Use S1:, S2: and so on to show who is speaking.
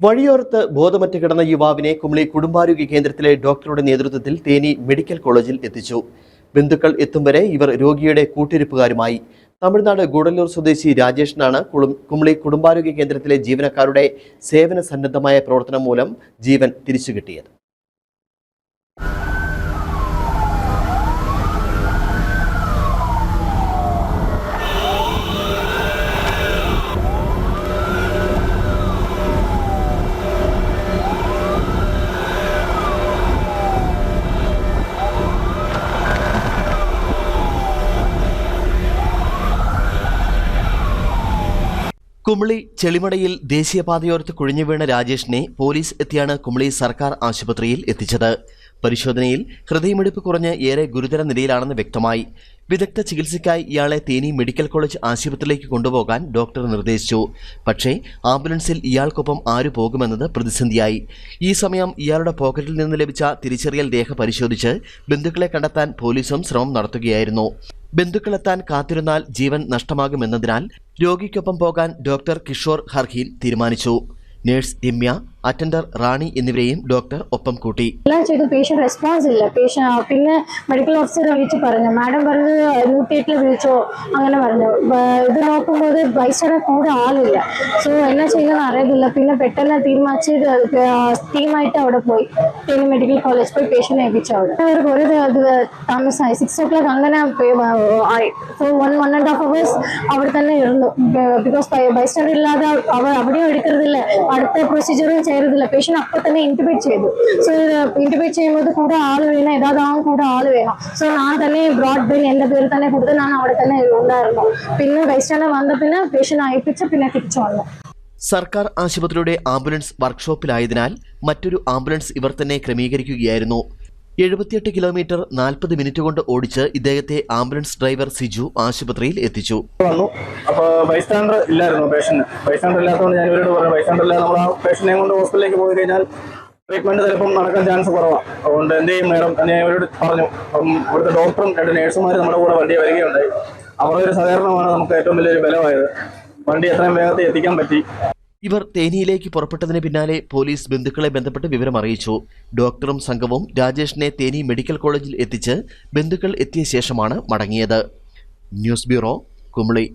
S1: വഴിയോരത്ത് ബോധമറ്റ് കിടന്ന യുവാവിനെ കുമളി കുടുംബാരോഗ്യ കേന്ദ്രത്തിലെ ഡോക്ടറുടെ നേതൃത്വത്തിൽ തേനി മെഡിക്കൽ കോളേജിൽ എത്തിച്ചു. ബന്ധുക്കൾ എത്തും വരെ ഇവർ രോഗിയുടെ കൂട്ടിരിപ്പുകാരുമായി. തമിഴ്നാട് ഗൂഡല്ലൂർ സ്വദേശി രാജേഷിനാണ് കുമളി കുടുംബാരോഗ്യ കേന്ദ്രത്തിലെ ജീവനക്കാരുടെ സേവന സന്നദ്ധമായ പ്രവർത്തനം മൂലം ജീവൻ തിരിച്ചു കിട്ടിയത് കുമളി ചെളിമടയിൽ ദേശീയപാതയോരത്ത് കുഴിഞ്ഞു വീണ രാജേഷിനെ പോലീസ് എത്തിയാണ് കുമളി സർക്കാർ ആശുപത്രിയിൽ എത്തിച്ചത്. പരിശോധനയിൽ ഹൃദയമിടിപ്പ് കുറഞ്ഞ് ഏറെ ഗുരുതര നിലയിലാണെന്ന് വ്യക്തമായി. വിദഗ്ധ ചികിത്സയ്ക്കായി ഇയാളെ തേനി മെഡിക്കൽ കോളേജ് ആശുപത്രിയിലേക്ക് കൊണ്ടുപോകാൻ ഡോക്ടർ നിർദ്ദേശിച്ചു. പക്ഷേ ആംബുലൻസിൽ ഇയാൾക്കൊപ്പം ആരു പോകുമെന്നത് പ്രതിസന്ധിയായി. ഈ സമയം ഇയാളുടെ പോക്കറ്റിൽ നിന്ന് ലഭിച്ച തിരിച്ചറിയൽ രേഖ പരിശോധിച്ച് ബന്ധുക്കളെ കണ്ടെത്താൻ പോലീസും ശ്രമം നടത്തുകയായിരുന്നു. ബന്ധുക്കളെത്താൻ കാത്തിരുന്നാൽ ജീവൻ നഷ്ടമാകുമെന്നതിനാൽ രോഗിക്കൊപ്പം പോകാൻ ഡോക്ടർ കിഷോർ ഹർഹീൽ തീരുമാനിച്ചു. നഴ്സ് രമ്യ അറ്റൻഡർ റാണി എന്നിവരെയും ഡോക്ടർ ഒപ്പം കൂട്ടി.
S2: എല്ലാം ചെയ്തു. പേഷ്യന്റ് റെസ്പോൺസ് ഇല്ല. പേഷ്യൻ പിന്നെ മെഡിക്കൽ ഓഫീസറെ വിളിച്ച് പറഞ്ഞു. മാഡം പറഞ്ഞത് നൂറ്റി എട്ടിൽ വിളിച്ചോ? അങ്ങനെ പറഞ്ഞു. ഇത് നോക്കുമ്പോൾ ബൈസ്റ്റയുടെ കൂടെ ആളില്ല. സോ എന്നാ ചെയ്യുന്ന അറിയത്തില്ല. പിന്നെ പെട്ടെന്ന് തീരുമാനിച്ച് ടീമായിട്ട് അവിടെ പോയി. തേനി മെഡിക്കൽ കോളേജ് പോയി പേഷ്യന്റ് ഏൽപ്പിച്ചു അവിടെ. അവർക്ക് ഒരു താമസമായി. സിക്സ് ഓ ക്ലോക്ക് അങ്ങനെ ആയി. So one one and half hours അവിടെ തന്നെ ഇരുന്നു. ബിക്കോസ് ബൈസ്റ്റർ ഇല്ലാതെ അവർ അവിടെയും എടുക്കരുതില്ല. അടുത്ത പ്രൊസീജിയറും ചെയ്യരുതില്ല പേഷ്യൻ അപ്പൊ തന്നെ ഇന്റുബേറ്റ് ചെയ്തു. സോ ഇന്റുബേറ്റ് ചെയ്യുമ്പോൾ കൂടെ ആൾ വേണം യഥാതാവും കൂടെ ആൾ വേണം. സോ ഞാൻ തന്നെ ബ്രോഡ് ബിൽ എന്റെ പേര് തന്നെ കൊടുത്ത് ഞാൻ അവിടെ തന്നെ ഉണ്ടായിരുന്നു പിന്നെ ബൈസ്റ്റാൻഡർ വന്ന പിന്നെ പേഷ്യൻ അയപ്പിച്ച് പിന്നെ തിരിച്ചു വന്നു.
S1: സർക്കാർ ആശുപത്രിയുടെ ആംബുലൻസ് വർക്ക്ഷോപ്പിലായതിനാൽ മറ്റൊരു ആംബുലൻസ് ഇവർ തന്നെ ക്രമീകരിക്കുകയായിരുന്നു. എഴുപത്തിയെട്ട് കിലോമീറ്റർ നാൽപ്പത് മിനിറ്റ് കൊണ്ട് ഓടിച്ച് ഇദ്ദേഹത്തെ ആംബുലൻസ് ഡ്രൈവർ സിജു ആശുപത്രിയിൽ എത്തിച്ചു.
S3: വന്നു. അപ്പോൾ ബൈസ്റ്റാൻഡർ ഇല്ലായിരുന്നു പേഷ്യന്റ് ബൈസ്റ്റാൻഡർ ഇല്ലാത്തതുകൊണ്ട് ഞാൻ ഇവരോട് പറഞ്ഞു ബൈസ്റ്റാൻഡർ ഇല്ലാതെ നമ്മൾ ആ പേഷ്യന്റിനെ കൊണ്ട് ഹോസ്പിറ്റലിലേക്ക് പോയി കഴിഞ്ഞാൽ ട്രീറ്റ്മെന്റ് ചിലപ്പം നടക്കാൻ ചാൻസ് കുറവാണ് അതുകൊണ്ട് എന്ത് ചെയ്യും മേഡം ഞാൻ ഇവരോട് പറഞ്ഞു. അപ്പം ഇവിടുത്തെ ഡോക്ടറും രണ്ട് നേഴ്സുമാരും നമ്മുടെ കൂടെ വണ്ടി വരികയുണ്ടായി. അവരുടെ ഒരു സഹകരണമാണ് നമുക്ക് ഏറ്റവും വലിയൊരു ബലമായത്. വണ്ടി എത്രയും വേഗത്തിൽ എത്തിക്കാൻ പറ്റി.
S1: ഇവർ തേനിയിലേക്ക് പുറപ്പെട്ടതിന് പിന്നാലെ പോലീസ് ബന്ധുക്കളെ ബന്ധപ്പെട്ട് വിവരം അറിയിച്ചു. ഡോക്ടറും സംഘവും രാജേഷിനെ തേനി മെഡിക്കൽ കോളേജിൽ എത്തിച്ച് ബന്ധുക്കൾ എത്തിയ ശേഷമാണ് മടങ്ങിയത്. News bureau Kumily.